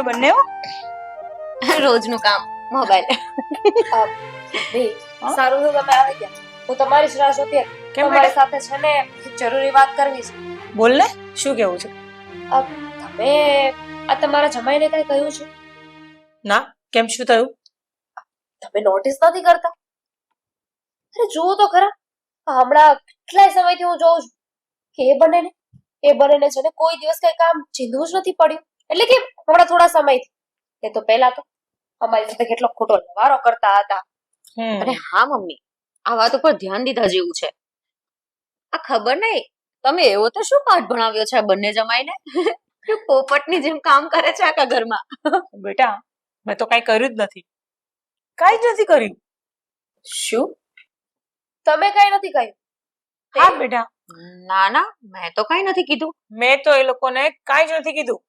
છો બંને રોજનું કામ મોબાઈલ. સારું તો તમે આવી ગયા. હું તમારી જ રાહ જોતી હતી. તમારી સાથે છે ને જરૂરી વાત કરવી છે. બોલ ને શું કેવું છે? તમે આ તમારા જમાઈને કઈ કહ્યું છે? ના કેમ શું થયું? તમે નોટિસ નથી કરતા? અરે જુઓ તો ખરા. હમણાં કેટલાય સમયથી હું જોઉં છું કે એ બંનેને એ બંનેને છે ને કોઈ દિવસ કઈ કામ ચીંધવું જ નથી પડ્યું. એટલે કે હમણાં થોડા સમયથી. એ તો પહેલા તો અમારી સાથે કેટલો ખોટો લવારો કરતા હતા. અને અરે હા મમ્મી. આ વાત ઉપર ધ્યાન દીધા જેવું છે. આ ખબર નહીં. તમે એવો તો શું પાઠ ભણાવ્યો છે આ બંને જમાઈને? પોપટની જેમ કામ કરે છે આખા ઘરમાં? બેટા મેં તો કઈ કર્યું જ નથી. કઈ જ નથી કર્યું. શું? તમે કઈ નથી કહ્યું હા બેટા. ના ના મેં તો કઈ નથી કીધું. મેં તો એ લોકોને કાંઈ જ નથી કીધું.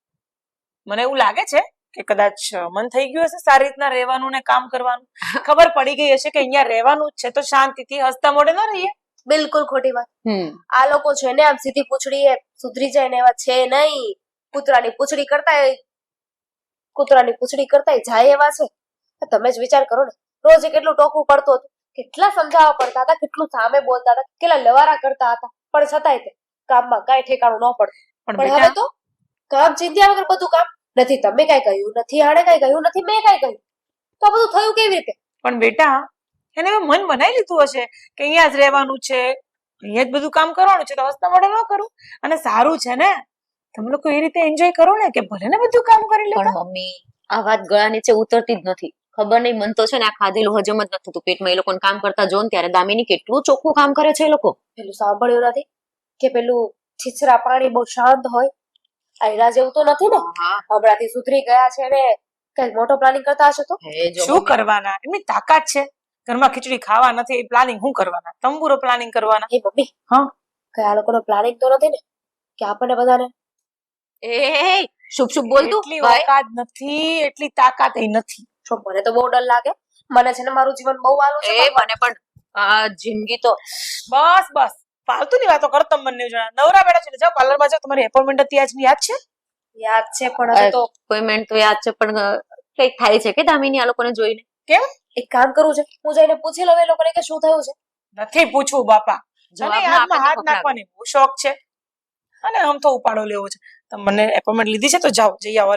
મને એવું લાગે છે કે કદાચ મન થઈ ગયું હશે સારી રીતના રહેવાનું ને કામ કરવાનું. ખબર પડી ગઈ હશે કે અહીંયા રહેવાનું જ છે તો શાંતિથી હસતા મોડે ન રહીએ. બિલકુલ ખોટી વાત. આ લોકો છે ને આમ સીધી પૂછડી સુધરી જાય ને એવા છે નહીં. કૂતરાની પૂછડી કરતા કૂતરાની પૂછડી કરતા જાય એવા છે. તમે જ વિચાર કરો ને. રોજ કેટલું ટોકવું પડતું હતું. કેટલા સમજાવવા પડતા હતા કેટલું સામે બોલતા હતા કેટલા લવારા કરતા હતા. પણ છતાંય તે કામમાં કઈ ઠેકાણું ન પડતું. પણ પણ હવે તો કામ ચિંધ્યા વગર બધું કામ નથી. તમે કાંઈ કહ્યું નથી આણે કાંઈ કહ્યું નથી મેં કાંઈ કહ્યું. તો આ બધું થયું કેવી રીતે? પણ બેટા એને મન બનાવી લીધું હશે કે અહીંયા જ રહેવાનું છે અહીંયા જ બધું કામ કરવાનું છે તો હસતા મોઢે ન કરું. અને સારું છે ને? તમે લોકો એ રીતે એન્જોય કરો ને કે ભલે ને બધું કામ કરી પણ લેતા મમ્મી આ વાત ગળા નીચે ઉતરતી જ નથી. ખબર નહીં મન તો છે ને આ ખાધેલું હજમ જ નથી થતું. પેટમાં એ લોકોને કામ કરતા જો ને ત્યારે દામિની કેટલું ચોખ્ખું કામ કરે છે એ લોકો. પેલું સાંભળ્યું નથી? કે પેલું છીછરા પાણી બહુ શાંત હોય આ જેવું તો નથી ને? હમણાંથી સુધરી ગયા છે ને કઈ મોટો પ્લાનિંગ કરતા હશે તો? શું કરવાના? એમની તાકાત છે. ઘરમાં ખીચડી ખાવા નથી એ પ્લાનિંગ શું કરવાના? તંબુરો પ્લાનિંગ કરવાના. એ મમ્મી. હા? કઈ આ લોકોનો પ્લાનિંગ તો નથી ને? કે આપણને બધાને? એ શુભ શુભ બોલતું એટલી ભાઈ. ઓકાત નથી એટલી તાકાત એ નથી. છો મને તો બહુ ડર લાગે. મને છે ને મારું જીવન બહુ વાલું છે એ મને પણ આ જિંદગી તો બસ બસ. ફાલતુની વાતો કરો તમે બંને જણા. નવરા બેઠા છે ને જાઓ પાર્લરમાં જાઓ તમારી એપોઇન્ટમેન્ટ હતી આજની યાદ છે? યાદ છે પણ હવે તો એપોઇન્ટમેન્ટ તો યાદ છે પણ અ, થાય છે કે દામિની આ લોકોને જોઈને? એક કામ કરવું છે હું જઈને પૂછી લઉં એ લોકોને કે શું થયું છે. નથી પૂછવું બાપા. જવાબ હાથ નાખવાની બહુ શોખ છે. અને આમ તો ઉપાડો લેવો છે. તમે મને એપોઇન્ટમેન્ટ લીધી છે તો જાઓ જઈ આવો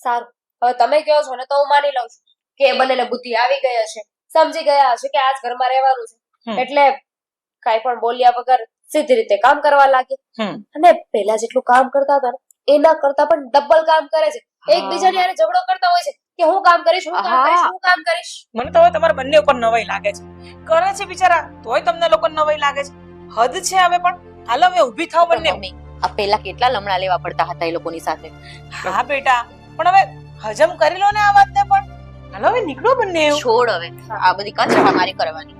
સારું. હવે તમે કહો છો ને તો હું માની લઉં છું કે એ બંનેને બુદ્ધિ આવી ગઈ હશે. સમજી ગયા હશે કે આજ ઘરમાં રહેવાનું. છે. એટલે કાંઈ પણ બોલ્યા વગર સીધી રીતે કામ કરવા લાગે. અને પહેલા જેટલું કામ કરતા હતા એના કરતા પણ ડબલ કામ કરે છે. એકબીજાની હારે ઝઘડો કરતા હોય છે કે હું કામ કરીશ હું કામ કરીશ હું. કામ કરીશ. મને તો હવે તમારા બંને ઉપર નવાઈ લાગે છે. કરે છે બિચારા તોય તમને લોકો નવાઈ લાગે છે. હદ છે હવે પણ. હાલો હવે ઊભી થાવ બંને. આ પેલા કેટલા લમણા લેવા પડતા હતા એ લોકોની સાથે? હા બેટા. પણ હવે હજમ કરી લો ને આ વાતને પણ. હાલો હવે નીકળો બંને. છોડ હવે. આ બધી કચરા મારી કરવાની.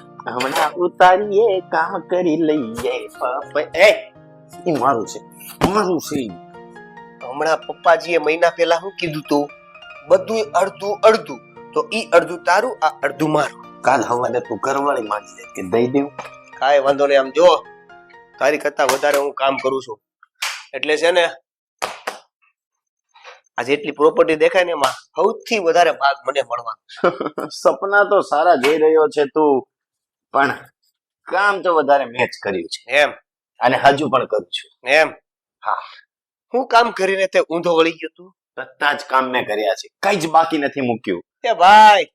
હમણાં ઉતારીએ કામ કરી લઈએ. એ એ મારું છે મારું છે. હમણાં પપ્પાજીએ મહિના પહેલા શું કીધું તું? બધું અડધું અડધું. તો ઈ અડધું તારું આ અડધું મારું. કાલ હવાને તું ઘરવાળી માંગી દે કે દઈ દેવું. કાંઈ વાંધો નહીં આમ જો તારી કરતા વધારે હું કામ કરું છું. એટલે છે ને આ જેટલી પ્રોપર્ટી દેખાય ને એમાં સૌથી વધારે ભાગ મને મળવાનો. સપના તો સારા જઈ રહ્યો છે તું. પણ કામ તો વધારે મેચ કર્યું છે. એમ. અને હજુ પણ કરું છું. એમ. હા. હું કામ કરીને તે ઊંધો વળી ગયો તું? બધા જ કામ મેં કર્યા છે. કઈ જ બાકી નથી મૂક્યું. એ ભાઈ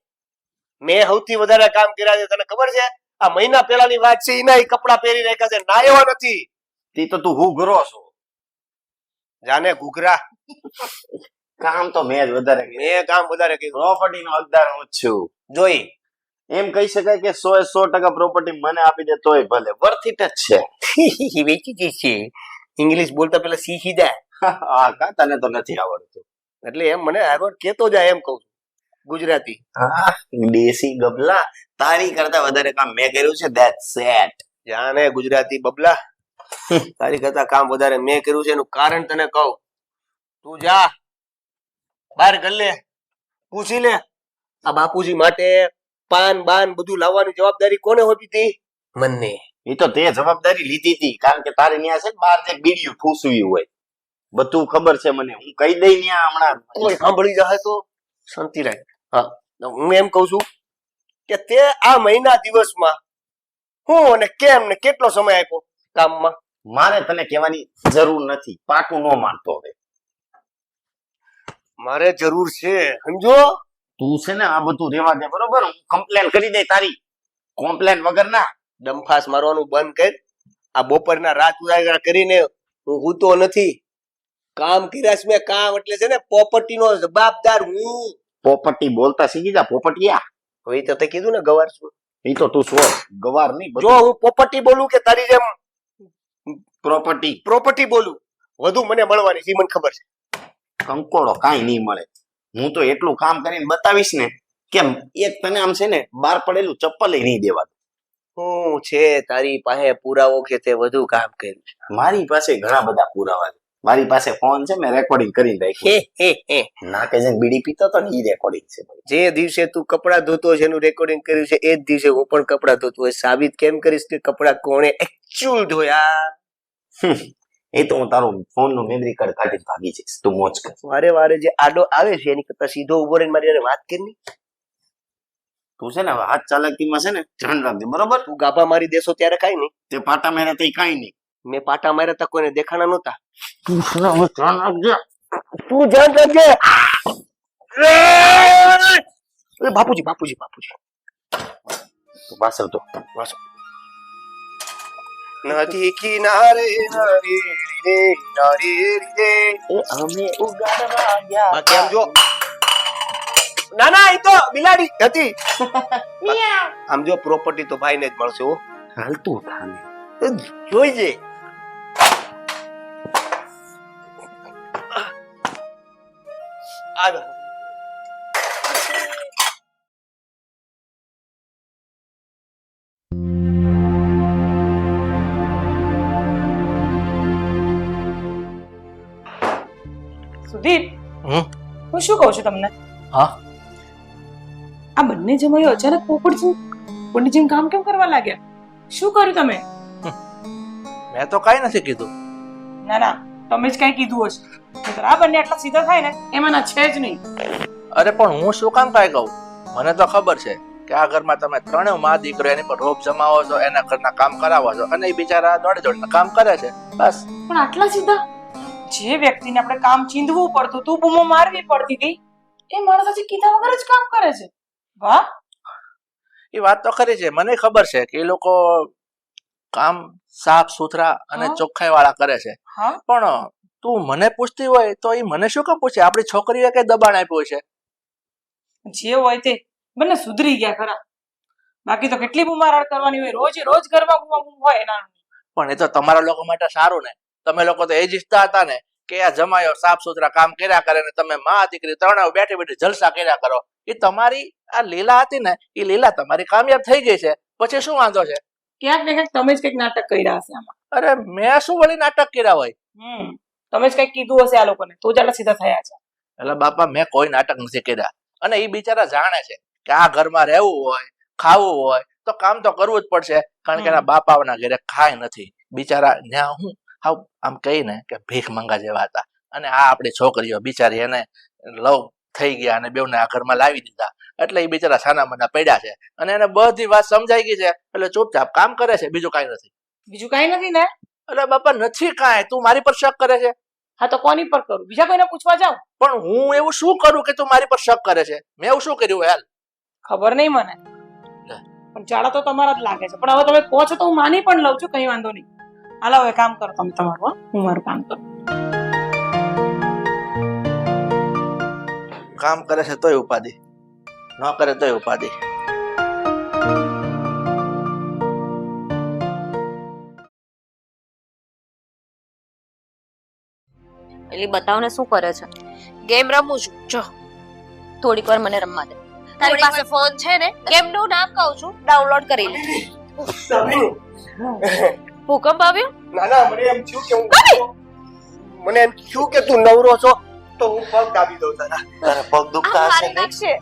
મેં સૌથી વધારે કામ કર્યા છે તને ખબર છે? આ મહિના પહેલાની વાત છે એના કપડા પહેરી રાખ્યા છે નાયો નથી. તે તો તું ઘૂઘરો છો. જાને ઘૂઘરા. કામ તો મેં જ વધારે મેં કામ વધારે કર્યું. પ્રોપર્ટી નો હકદાર હું છું. જોઈ એમ કહી શકાય કે સો એ સો ટકા પ્રોપર્ટી મને આપી દે તોય ભલે. વર્થ ઇટ જ છે. વેચી જશે ઇંગ્લિશ બોલતા પેલા શીખી જાય? હા કા? તને તો નથી આવડતું. એટલે એમ મને આગળ કેતો જાય એમ કહું ગુજરાતી. હા દેશી ગબલા તારી કરતા વધારે કામ મેં કર્યું છે ધેટ સેટ જાણે ગુજરાતી બબલા. તારી કરતા કામ વધારે મેં કર્યું છે એનું કારણ તને કહું. તું જા. બહાર કર લે. પૂછી લે. આ બાપુજી માટે પાન બાન બધું લાવવાની જવાબદારી કોને હોતી હતી? મને. એ તો તે જવાબદારી લીધી હતી કારણ કે તારે ન્યા છે બહાર જે બીડીયું ઠૂસવ્યું હોય. બધું ખબર છે મને. હું કહી દઈ ન્યા હમણાં. કોઈ સાંભળી જાય તો. શાંતિ રાખ હા. હું એમ કઉ છું કે તે આ મહિના દિવસમાં હું અને કેમ ને કેટલો સમય આપ્યો કામમાં? મારે તને કહેવાની જરૂર નથી. પાટું ન માનતો હવે. મારે જરૂર છે. સમજો? તું છે ને આ બધું રેવા દે બરોબર? હું કમ્પ્લેન કરી દે તારી. કોમ્પ્લેન વગર ના. ડંફાસ મારવાનું બંધ કર. આ બપોરના રાત ઉજાગરા કરીને હું હૂતો નથી. કામ કર્યા મેં કામ એટલે છે ને પોપર્ટી નો જવાબદાર હું. પોપર્ટી બોલતા શીખી જા પોપટિયા હવે તો તે કીધું ને ગવાર છું એ તો તું છો ગવાર નહીં જો હું પોપર્ટી બોલું કે તારી જેમ પ્રોપર્ટી પ્રોપર્ટી બોલું વધુ મને મળવાની છે મને ખબર છે. કંકોડો કાંઈ નહીં મળે. હું તો એટલું કામ કરીને બતાવીશ ને કેમ એક તને આમ છે ને બહાર પડેલું ચપ્પલ નહીં દેવા હું છે તારી પાસે પુરાવો કે તે વધુ કામ કર્યું મારી પાસે ઘણા બધા પુરાવા છે. મારી પાસે ફોન છે મેં રેકોર્ડિંગ કરી રાખ્યું હે નાકે જે બીડી પીતો તો ને ઈ રેકોર્ડિંગ છે જે દિવસે તું કપડા ધોતો છે એનું રેકોર્ડિંગ કર્યું છે એ જ દિવસે હું પણ કપડા ધોતો હોય. સાબિત કેમ કરીશ કે કપડા કોણે એકચ્યુઅલ ધોયા? એ તો હું તારો ફોન નો મેમરી કાર્ડ કાઢી ભાગી જઈશ. તું મોજ કર. વારે વારે જે આડો આવે છે એની કરતા સીધો ઊભો રહીને મારી હારે વાત કરી તું છે ને હાથ ચાલાકીમાં છે ને ધ્યાન રાખજે બરોબર? તું ગાભા મારી દેશો ત્યારે કાંઈ નહીં. તે પાટા માર્યા તે કઈ નહીં. મેં પાટા માર્યા તા કોઈને દેખાણા નહોતા. તું છે ને ધ્યાન રાખજે. તું ધ્યાન રાખજે. બાપુજી બાપુજી બાપુજી. તું તો તો નદી કિનારે નારી રે નારી રે. એ અમે ઉગાડવા ગયા બાકી જો? ના ના એ તો બિલાડી હતી. આમ જો પ્રોપર્ટી તો ભાઈ ને જ મળશે હો. હાલતું થાને. જોઈજે આગળ હું શું કહું છું તમને? હા? આ બંને જમાઈઓ અચાનક પોપટજી પંડિતજી કામ કેમ કરવા લાગ્યા? શું કર્યું તમે? મેં તો કાઈ નથી કીધું. ના ના તમે જ કઈ કીધું હશે. નહીંતર આ બંને આટલા સીધા થાય ને એમાંના છે જ નહીં. અરે પણ હું શું કામ કાઈ કહું? મને તો ખબર છે કે આ ઘરમાં તમે ત્રણેયમાં દીકરો એની પર રોપ જમાવો છો એના ઘરના કામ કરાવો છો અને એ બિચારા દોડે દોડીને કામ કરે છે. બસ. પણ આટલા સીધા? જે વ્યક્તિને આપણે કામ ચીંધવું પડતું તું બૂમો મારવી પડતી હતી એ માણસ હજી કીધા વગર જ કામ કરે છે. વાહ. એ વાત તો ખરી છે. મને ખબર છે કે એ લોકો કામ સાફ સુથરા અને ચોખ્ખાઈ વાળા કરે છે. પણ તું મને પૂછતી હોય તો એ મને શું કામ પૂછે? આપણી છોકરીએ કઈ દબાણ આપ્યું છે જે હોય તે બંને સુધરી ગયા ખરા. બાકી તો કેટલી બુમારાડ કરવાની હોય? રોજ રોજ ઘરમાં બુમા બુમ હોય એના પણ એ તો તમારા લોકો માટે સારું ને. તમે લોકો તો એ જ ઈચ્છતા હતા ને કે આ જમાયો સાફ સુથરા કામ કર્યા કરે ને તમે માં દીકરી ત્રણે બેઠી બેઠી જલસા કર્યા કરો. એ તમારી આ લીલા હતી ને એ લીલા તમારી કામયાબ થઈ ગઈ છે. પછી શું વાંધો છે? ક્યાંક ને ક્યાંક તમે જ કંઈક નાટક કર્યા હશે આમાં. અરે મેં શું વળી નાટક કર્યા હોય? હમ. તમે જ કંઈક કીધું હશે આ લોકોને. તો જ આટલા સીધા થયા છે. એટલે બાપા મેં કોઈ નાટક નથી કર્યા. અને એ બિચારા જાણે છે કે આ ઘરમાં રહેવું હોય ખાવું હોય તો કામ તો કરવું જ પડશે. કારણ કે એના બાપાના ઘરે ખાય નથી. બિચારા ન્યા હું હાવ આમ કહીને કે ભીખ મંગા જેવા હતા. અને આ આપણી છોકરીઓ બિચારી એને લવ થઈ ગયા અને બેવને આ ઘરમાં લાવી દીધા. એટલે એ બિચારા સાના મના પડ્યા છે. અને એને બધી વાત સમજાઈ ગઈ છે. એટલે ચૂપચાપ કામ કરે છે બીજું કાંઈ નથી. બીજું કાંઈ નથી ને? એટલે બાપા નથી કાંઈ. તું મારી પર શક કરે છે? હા તો કોની પર કરું? બીજા કોઈને પૂછવા જાવ પણ હું એવું શું કરું કે તું મારી પર શક કરે છે? મેં એવું શું કર્યું? હેલ. ખબર નહીં મને. પણ ચાળા તો તમારા જ લાગે છે. પણ હવે તમે કહો છો તો હું માની પણ લઉં છું કઈ વાંધો નહીં. હાલો હવે કામ કરો તમે તમારું હું. મારું કામ કરું. કામ કરે છે તોય ઉપાધિ. ન કરે તોય ઉપાધિ. એટલે બતાવ ને શું કરે છે? ગેમ રમું છું. જો થોડીક વાર મને રમવા દે. તારી પાસે ફોન છે ને ગેમનું નામ કહું છું. ડાઉનલોડ કરી લે. ભૂકંપ આવ્યો? ના ના મને એમ થયું કે હું મને એમ થયું કે તું નવરો છો તો હું પગ દાબી દઉં તારા તારા પગ દુખતા હશે ને?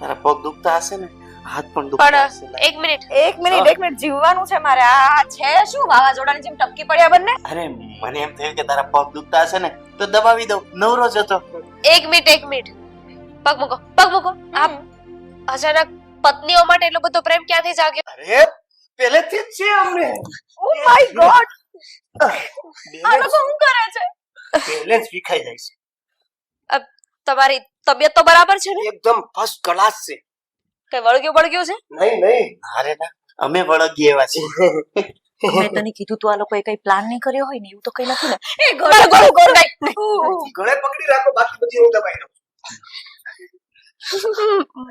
તારા પગ દુખતા હશે ને? હાથ પણ દુખતા હશે એક મિનિટ. એક મિનિટ એક મિનિટ. જીવવાનું છે મારે. આ છે શું? વાવાઝોડાની જેમ ટપકી પડ્યા બંને? અરે મને એમ થયું કે તારા પગ દુખતા હશે ને તો દબાવી દઉં. નવરો જ હતો. એક મિનિટ એક મિનિટ. પગ મૂકો પગ મૂકો. આમ અચાનક પત્નીઓ માટે એટલો બધો પ્રેમ ક્યાંથી જાગ્યો? અરે પહેલેથી જ છે અમને. ઓ માય ગોડ આ લોકો શું કરે છે? બેલેન્સ વિખાઈ જાય છે. તમારી તબિયત તો બરાબર છે ને? એકદમ ફર્સ્ટ ક્લાસ છે. કઈ વળગ્યું વળગ્યું છે? નહીં નહીં. અરે ના અમે વળગી એવા છીએ. મેં તને કીધું તું આ લોકોએ કઈ પ્લાન નહીં કર્યો હોય ને એવું તો કઈ નથી ને. એ ગળે ગળે ગળે ગળે પકડી રાખો બાકી બધી હું દબાઈ દઉં.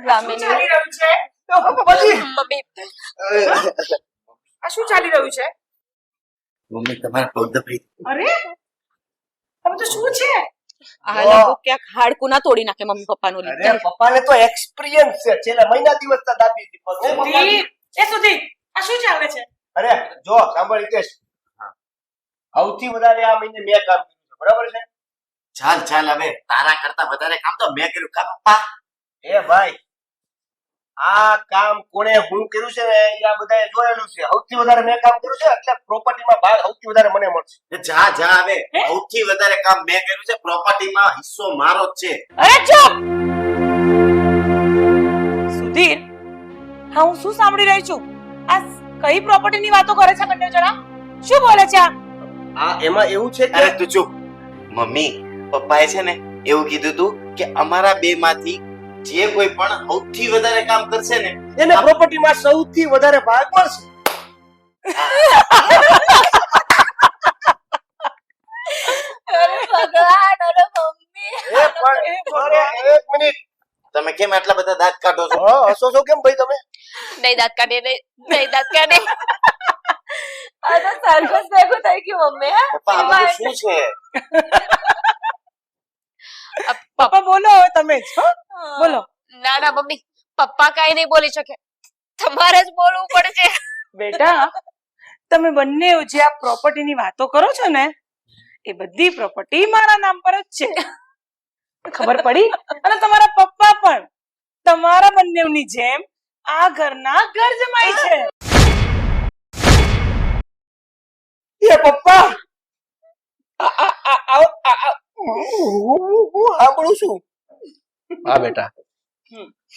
રામીની. ચાલી રહ્યું છે? મમ્મી. આ શું ચાલી રહ્યું છે? મમ્મી તમારા પગ દબાઈ અરે? તમે તો શું છે? આ લોકો ક્યાંક હાડકું ના તોડી નાખે મમ્મી પપ્પાનું લીધે. પપ્પાને તો એક્સપિરિયન્સ છે. છેલ્લા મહિના દિવસ તો દાબી હતી પગ. પપ્પા? સુધી એ સુધી આ શું ચાલે છે? અરે જો સાંભળ હિતેશ. સૌથી વધારે આ મહિને મેં કામ કર્યું છે. બરાબર છે? ચાલ ચાલ હવે તારા કરતા વધારે કામ તો મેં કર્યું. કા પપ્પા એ ભાઈ આ કામ કોણે હું કર્યું છે ને એ આ બધાએ જોયેલું છે. સૌથી વધારે મેં કામ કર્યું છે એટલે પ્રોપર્ટીમાં ભાગ સૌથી વધારે મને મળશે. જા જા હવે. સૌથી વધારે કામ મેં કર્યું છે પ્રોપર્ટીમાં હિસ્સો મારો જ છે. અરે ચૂપ! સુધીર હા હું શું સાંભળી રહી છું? આ કઈ પ્રોપર્ટીની વાતો કરે છે બંને જણા? શું બોલે છે આ? એમાં એવું છે અરે તું ચૂપ. મમ્મી પપ્પાએ છે ને એવું કીધું તું કે અમારા બે માંથી જે કોઈ પણ સૌથી વધારે કામ કરશે ને એને પ્રોપર્ટીમાં સૌથી વધારે ભાગ મળશે. તમે કેમ આટલા બધા દાંત કાઢો છો? હા, હસો છો કેમ ભાઈ તમે? નહીં દાંત કાઢે નહીં નહીં દાંત કાઢે આ તો સર્કસ ભેગું થઈ ગયું મમ્મી હે. પપ્પા શું છે? પપ્પા બોલો હવે તમે હો? બોલો. ના ના મમ્મી પપ્પા કાઈ નહીં બોલી શકે. તમારે જ બોલવું પડશે. બેટા તમે બંને જે આ પ્રોપર્ટીની વાતો કરો છો ને એ બધી પ્રોપર્ટી મારા નામ પર જ છે. ખબર પડી? અને તમારા પપ્પા પણ. તમારા બંનેની જેમ આ ઘરના ઘર જમાઈ છે. એ પપ્પા આ- આ- હું સાંભળું છું. હા બેટા.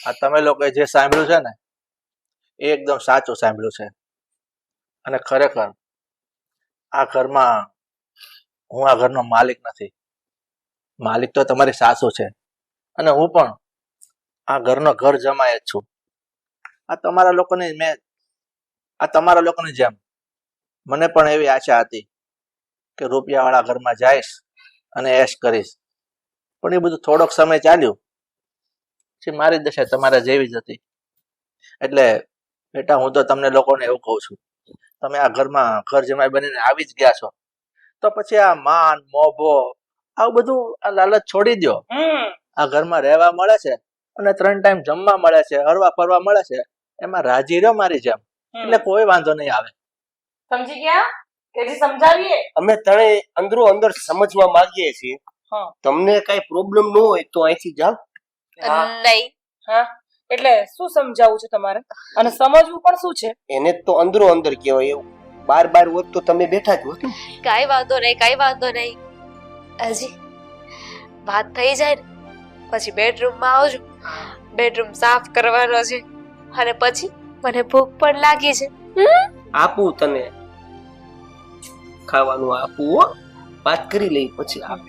આ તમે લોકોએ જે સાંભળ્યું છે ને એ એકદમ સાચું સાંભળ્યું છે. અને ખરેખર આ ઘરમાં હું આ ઘરનો માલિક નથી. માલિક તો તમારી સાસુ છે. અને હું પણ આ ઘરનો ઘર જમાય જ છું. આ તમારા લોકોની મેં આ તમારા લોકોની જેમ મને પણ એવી આશા હતી કે રૂપિયાવાળા ઘરમાં જઈશ અને એશ કરીશ. પણ એ બધું થોડોક સમય ચાલ્યું. પછી મારી દશા તમારા જેવી જ હતી. એટલે બેટા હું તો તમને લોકોને એવું કહું છું તમે આ ઘરમાં ઘર જમાઈ બનીને આવી જ ગયા છો. તો પછી આ માન મોભો આવું બધું આ લાલચ છોડી દો આ ઘરમાં રહેવા મળે છે અને ત્રણ ટાઈમ જમવા મળે છે હરવા ફરવા મળે છે એમાં રાજી રહ્યો મારી જેમ. એટલે કોઈ વાંધો નહીં આવે. સમજી ગયા? કે સમજાવીએ? અમે ત્રણે અંદરો અંદર સમજવા માંગીએ છીએ. તમને કઈ પ્રોબ્લેમ ન હોય તો અહીંથી જાઓ. નહીં. હા? એટલે શું સમજાવવું છે તમારે? અને સમજવું પણ શું છે? એને તો અંદરો અંદર કહેવાય એવું. બાર બાર હોત તો તમે બેઠા જ હોત. કાઈ વાંધો નહીં કાઈ વાંધો નહીં. હજી વાત થઈ જાય ને પછી બેડરૂમમાં આવજો. બેડરૂમ સાફ કરવાનો છે. અને પછી મને ભૂખ પણ લાગી છે. આપું તને. ખાવાનું આપું હો. વાત કરી લઈ પછી આપ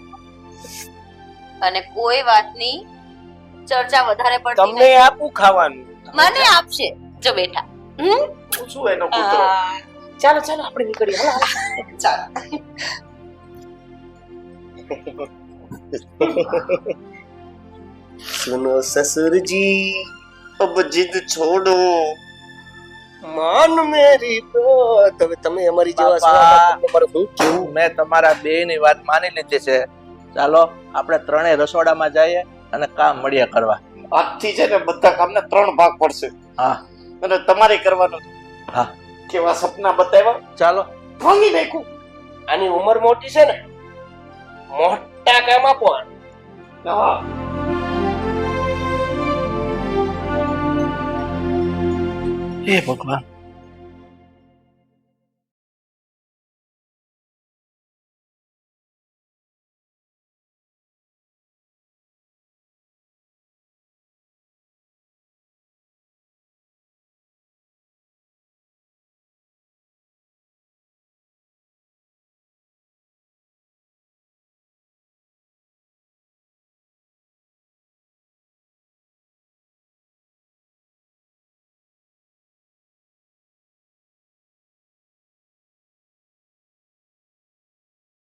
અને કોઈ વાતની ચર્ચા વધારે પડતી તમને આપું ખાવાનું? મને આપશે જો બેટા હમ? પૂછું એનો પુત્ર. ચાલો ચાલો આપણે નીકળીએ. હાલો ચાલો. સુનો સસુરજી અબ જીદ છોડો. માન મેરી બાત હવે તમે અમારી જેવા સવા તમારે શું કેવું મેં તમારા બે ની વાત માની લીધી છે. ચાલો આપણે ત્રણેય રસોડામાં જઈએ. અને કામ મળ્યા કરવા. આજથી છે ને બધા કામને ત્રણ ભાગ પડશે. હા. અને તમારે કરવાનું. હા. કેવા સપના બતાવ્યા? ચાલો. ભાંગી નાખું આની ઉંમર મોટી છે ને? મોટા કામ આપો હા. હે ભગવાન.